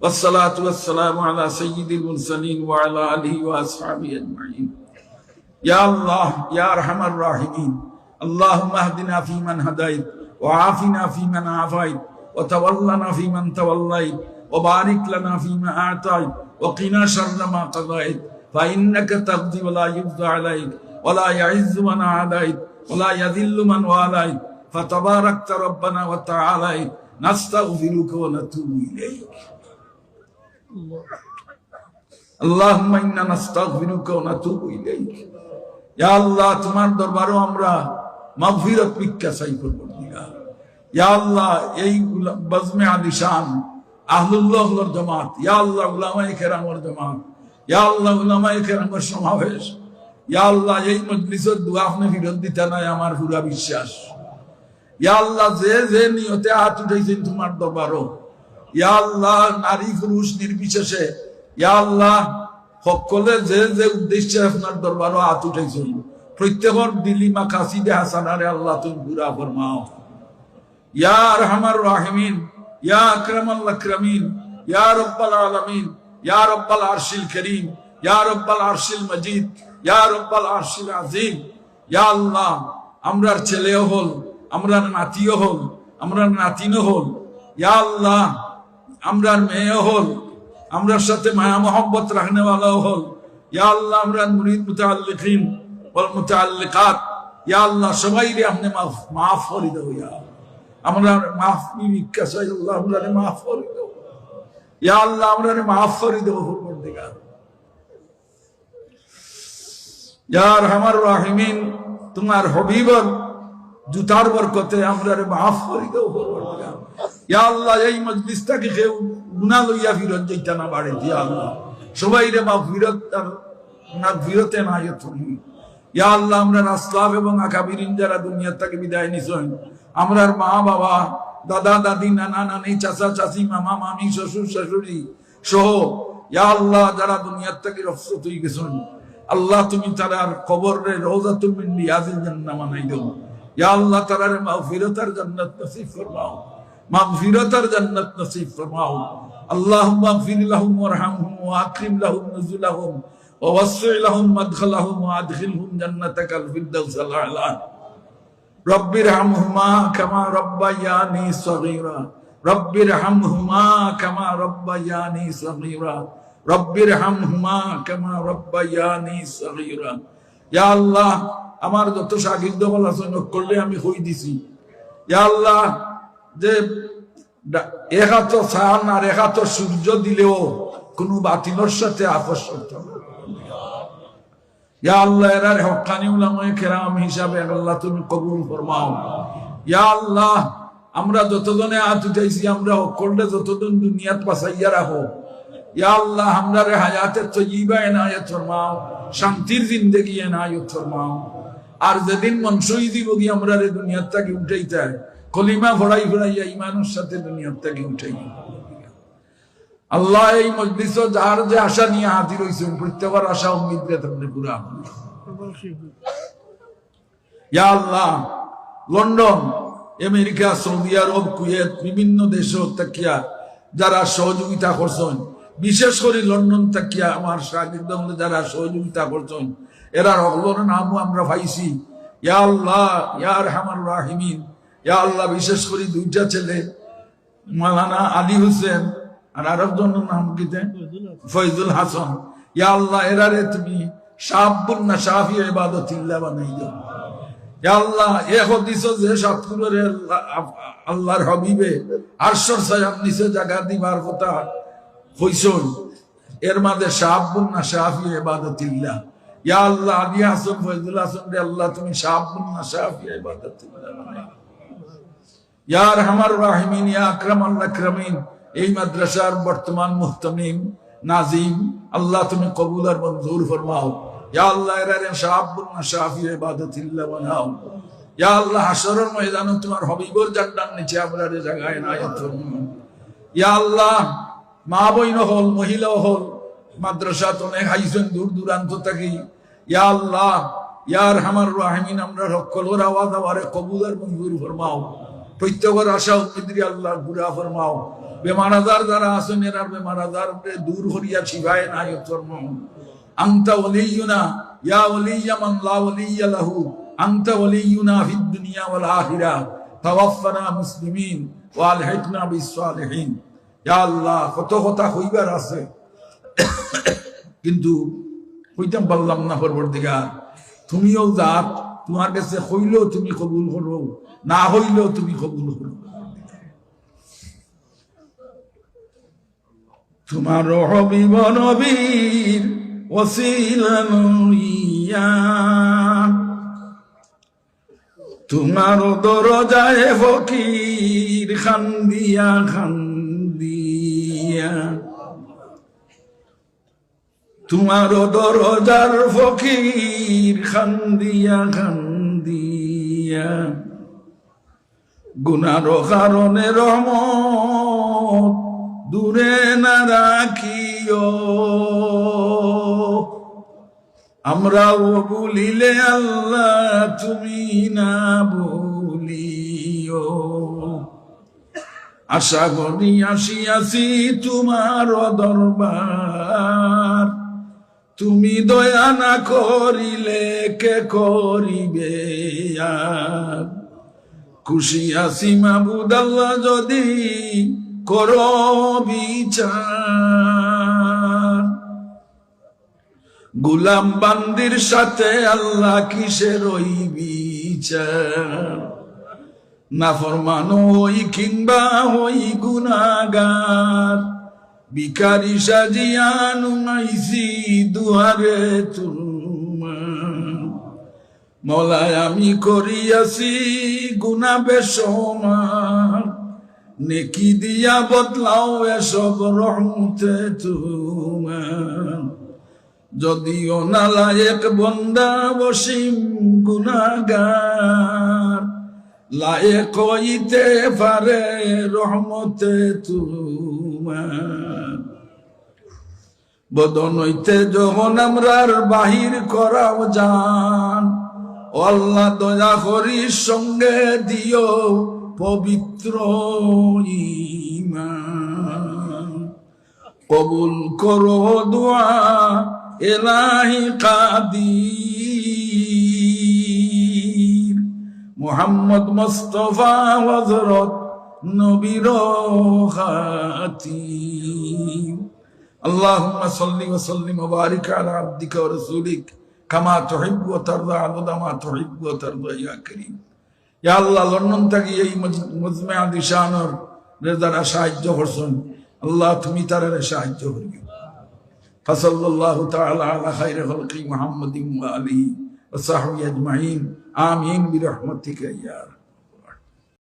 والصلاة والسلام على سيد المرسلين وعلى آله وأصحابه أجمعين يا الله يا أرحم الراحمين اللهم اهدنا فيمن هديت وعافنا فيمن عافيت وتولنا فيمن توليت وبارك لنا فيما أعطيت وقنا شر ما قضيت فإنك تقضي ولا يقضى عليك ولا يعز من عاديت ولا يذل من واليت فتباركت ربنا وتعاليت نستغفرك ونتوب إليك اللهم إنا نستغفرك ونتوب إليك ইয়া আল্লাহ তোমার দরবারও আমরা মাগফিরত ভিক্ষা চাই করব ইয়া আল্লাহ এই উলা- বজমে আদিশান আহলুল্লাহর জামাত ইয়া আল্লাহ উলামায়ে কেরামের জামাত ইয়া আল্লাহ উলামায়ে কেরামের সমাবেশ ইয়া আল্লাহ এই মজলিসের দোয়া আপনি ফিরত দিতে নাই আমার পুরা বিশ্বাস ইয়া আল্লাহ যে যে নিয়তে হাত উঠাইছেন তোমার দরবারও ইয়া আল্লাহ, নারী পুরুষ নির্বিশেষে। ইয়া আল্লাহ, সকলে যে যে উদ্দেশ্যে আপনার দরবারও হাত উঠাইছেন প্রত্যেকর দিলিমা কাসিদে হাসানারে আল্লাহ তুমি পুরা ফরমাও। ইয়া রহমার রাহিমিন, ইয়া আকরামাল আকরামিন, ইয়া রব্বাল আলামিন, ইয়া রব্বাল আরশিল করিম, ইয়া রব্বাল আরশিল মজিদ, ইয়া রব্বাল আরশিল আজিম। ইয়া আল্লাহ, আমরার ছেলেও হল, আমরার নাতিও হল, আমরার নাতিনও হল। ইয়া আল্লাহ আমরার মেয়েও হল, আমরার সাথে মায়া মোহব্বত রাখনেওয়ালাও হল। ইয়া আল্লাহ আমরার মুরিদ মুতাআল্লিকিন ওয়াল মুতাআল্লিকাত। ইয়া আল্লাহ, সবাইরে আপনি মাফ মাফ করে দাও, ইয়া আমরা মাফ ভিক্ষা চাই, আল্লাহ আমরা মাফ করে দেবো ইয়া আল্লাহ আমরা মাফ করে হুকুর দিগা ইয়ার আমার রাহিমিন, তোমার হবিবর জুতার বরকতে আমরা মাফ করে হুকুর দিগা ইয়া আল্লাহ, এই মজলিসটাকে কেউ গুনা লইয়া ফিরত যাইতা না বাড়ি, ইয়া আল্লাহ। সবাই রে মা, ফিরত না, ফিরতে না তুমি ইয়া আল্লাহ, আমরা আসলাফ এবং আকাবিরিন যারা দুনিয়ার থেকে বিদায় নিছেন আমরার মা, বাবা, দাদা, দাদি, নানা, নানি, চাচা, চাচি, মামা, মামি, শ্বশুর, শাশুড়ি সহ, ইয়া আল্লাহ, যারা দুনিয়ার থেকে রফসত হয়ে গেছেন, আল্লাহ তুমি তারার কবর রে রোজাতুল মিন রিয়াজিল জান্নাহ বানাই দাও। ইয়া আল্লাহ তারার মাগফিরাতার জান্নাত নসিব ফরমাও। মাগফিরাতার জান্নাত নসিব ফরমাও اللهم اغفر لهم وارحمهم واكرم لهم نزلهم ووسع لهم مدخلهم وادخلهم جنتك الفردوس الاعلى رب ارحمهما كما ربياني صغيرا رب ارحمهما كما ربياني صغيرا رب ارحمهما كما ربياني صغيرا ইয়া আল্লাহ আমার যত শাগির্দ বল আছেন করলে আমি হই দিছি ইয়া আল্লাহ যে এক চান আর এক সূর্য দিলেও কোনো বাতিলের সাথে করতে ইয়া আল্লাহ এরার হকানি উলামায়ে কেরাম হিসাবে আল্লাহ তুমি কবুল ফরমাও। ইয়া আল্লাহ, আমরা যতজনে উঠাইছি, আমরা যতজন দুনিয়াত পাসাইয়া রাখো। ইয়া আল্লাহ, আমরা রে তৈবা এনায়ত ফরমাও, শান্তির জিন্দগি এনায়ত ফরমাও। আর যেদিন মনসই দিব কি আমরা রে দুনিয়ার থেকে উঠাইতে? কলিমা ভরাই ভরাইয়া ইমানের সাথে দুনিয়ার থেকে উঠাই আল্লাহ এই মজলিস যার যে আশা নিয়ে হাজির হয়েছেন প্রত্যেকের আশা উম্মিদ রে পুরা ইয়া Allah, London, America, Saudi Arab, Kuwait, বিভিন্ন দেশ তাকিয়া যারা সহযোগিতা করছেন, বিশেষ করে লন্ডন তাকিয়া আমার সাগিদ যারা সহযোগিতা করছেন, এরা অগলোর নামও আমরা পাইছি। ইয়া আল্লাহ ইয়ার হামার রাহিমিন ইয়া আল্লাহ, বিশেষ করে দুইটা ছেলে মালানা আলী হোসেন আর আরেকজনের নাম কিতে ফয়জুল হাসান। ইয়া আল্লাহ, এরারে তুমি না বানাই দাও ইয়া আল্লাহ, এ হদিস যে আল্লাহর হবিবে আরশর নিচে জায়গা দিবার কথা হইছন এর মাঝে সাবুন না সাফি ইবাদতিল্লাহ ইয়া আল্লাহ, আলী হাসান ফয়জুল হাসান রে আল্লাহ, তুমি না সাফি ইবাদতিল্লাহ বানাই। ইয়ার হামার রাহিমিন, ইয়া আকরাম এই মাদ্রাসার বর্তমান মুহতামিম, নাজিম, আল্লাহ তুমি কবুল আর মঞ্জুর ফরমাও। ইয়া আল্লাহ না নিচে আমরা ইয়া আল্লাহ, মা হল হল দূর দূরান্ত থাকি। ইয়া আল্লাহ ইয়ার হামার রাহিমিন, আমরা রক্ষলর আওয়াজ আওয়ারে কবুল আর ফরমাও। প্রত্যেকের আশা উম্মিদি আল্লাহ গুরা ফরমাও। বেমার আজার যারা আছেন এরার বেমার আজার দূর হরিয়া শিবায় নাই ফরমাও আন্তা ওলিয়ুনা, ইয়া ওলিয়া মান লা ওলিয়া লাহু। আন্তা ওলিয়ুনা ফিদ দুনিয়া ওয়াল আখিরা। তাওয়াফানা মুসলিমিন ওয়া আলহিকনা বিস সালিহিন ইয়া আল্লাহ, কত কথা হইবার আছে। কিন্তু হইতাম পারলাম না পরবর্তীকার। তুমিও জাত তোমার কাছে হইলেও তুমি কবুল করো না হইলেও তুমি কবুল করো তোমার হবিব নবীর তোমার দরজায় ফকির খান্দিয়া খান্দিয়া। তোমার দরজার ফকির খান্দিয়া খান্দিয়া। গুনার কারণে রহমত দূরে না রাখিও। আমরাও বলিলে আল্লাহ তুমি না বলিও আশা করি আসিয়াছি তোমার দরবার। তুমি দয়া না করিলে কে করিবে খুশি আছি মাবুদ আল্লাহ যদি কর বিচার। গুলাম বান্দির সাথে আল্লাহ কিসের ওই বিচার? না ফরমানো হই কিংবা হই গুনাগার। বিকারি সাজিয়ানু আইসি দুয়ারে তোমার মলায় আমি করিয়াছি গুনা বেসমার নেকি দিয়া বদলাও এসব রহমতে তোমার যদিও নালায়েক বন্দা বসিম গুনাগার লায়েক হইতে পারে রহমতে তোমার। বদন হইতে যখন আমরার বাহির করাও যান। আল্লাহ দয়া করি সঙ্গে দিও পবিত্র কবুল করো দোয়া এলাহি কাদির মোহাম্মদ মুস্তফা হজরত নবীর খাতিম اللهم صل وسلم وبارك على عبدك ورسولك كما تحب وترضى عدد ما تحب وترضى يا كريم ইয়া আল্লাহ লন্ডন থেকে এই মজমে দিশানর রেজারা সাহায্য করছেন আল্লাহ তুমি তারা সাহায্য করবে فصلى الله تعالى على خير خلق محمد وآله وصحبه أجمعين আমিন বিরহমতিকা ইয়ার